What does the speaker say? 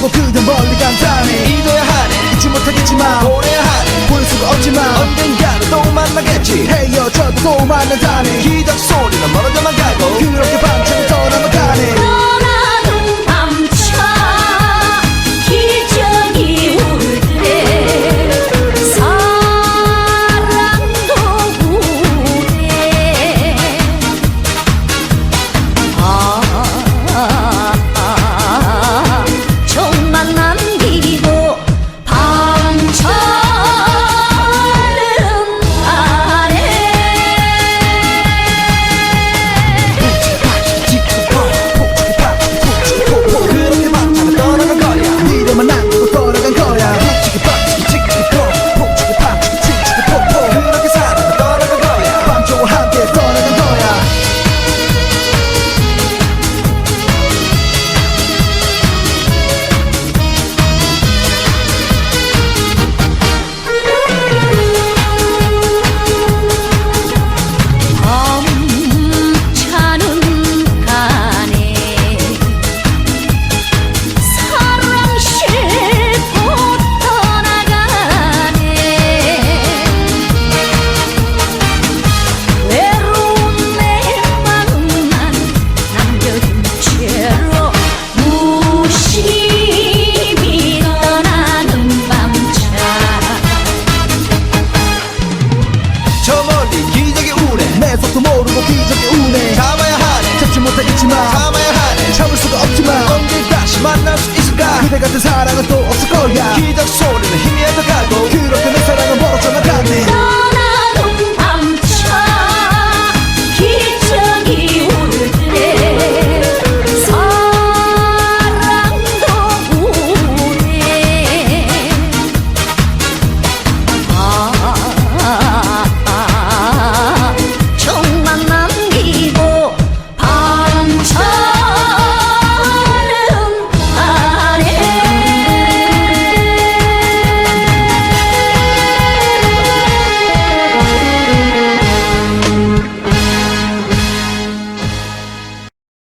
쓰고 그댄 멀리 간다니. 이겨야 하네. 잊지 못하겠지만 보내야 하네. 보일 수가 없지만 언젠가는 또 만나겠지. 헤어져도 또 만난 다음에 기적 소리는 멀어져만 가고 그렇게 봐. 그대 같은 사랑은 또 없을 거야. 기적 소리는 희미하다